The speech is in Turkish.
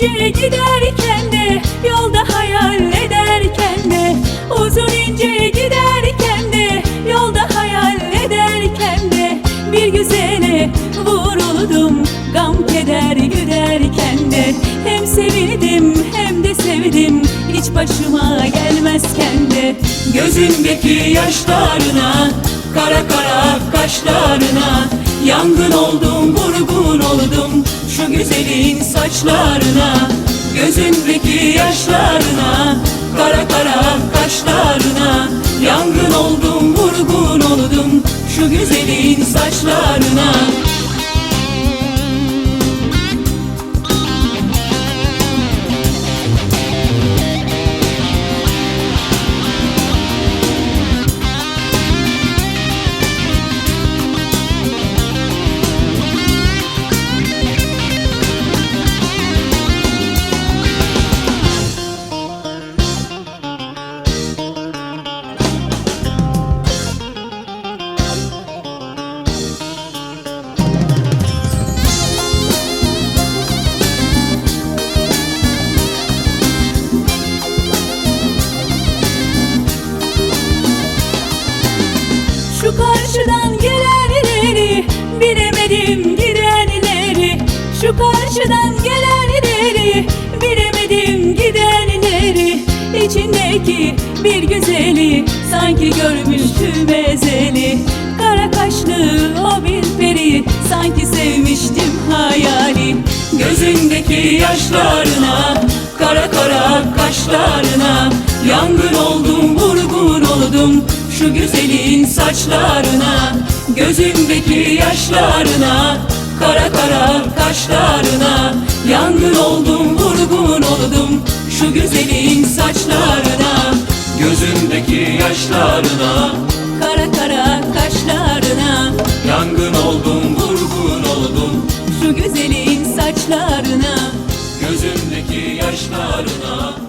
ince giderken de Yolda hayal ederken de Uzun ince giderken de Yolda hayal ederken de Bir güzele vuruldum Gam keder güderken de. Hem sevildim hem de sevdim Hiç başıma gelmezken de. Gözümdeki yaşlarına Kara kara kaşlarına Yangın oldum güzelin saçlarına Gözündeki yaşlarına Kara kara kaşlarına. Yangın oldum vurgun oldum Şu güzelin saçlarına İçindeki bir güzeli sanki görmüştüm ezeli. Kara kaşlı o bir peri sanki sevmiştim hayali. Gözündeki yaşlarına kara kara kaşlarına Yangın oldum vurgun oldum şu güzelin saçlarına. Gözümdeki yaşlarına Kara kara kaşlarına Yangın oldum vurgun oldum Şu güzelin saçlarına Gözündeki yaşlarına Kara kara kaşlarına. Yangın oldum vurgun oldum. Şu güzelin saçlarına. Gözündeki yaşlarına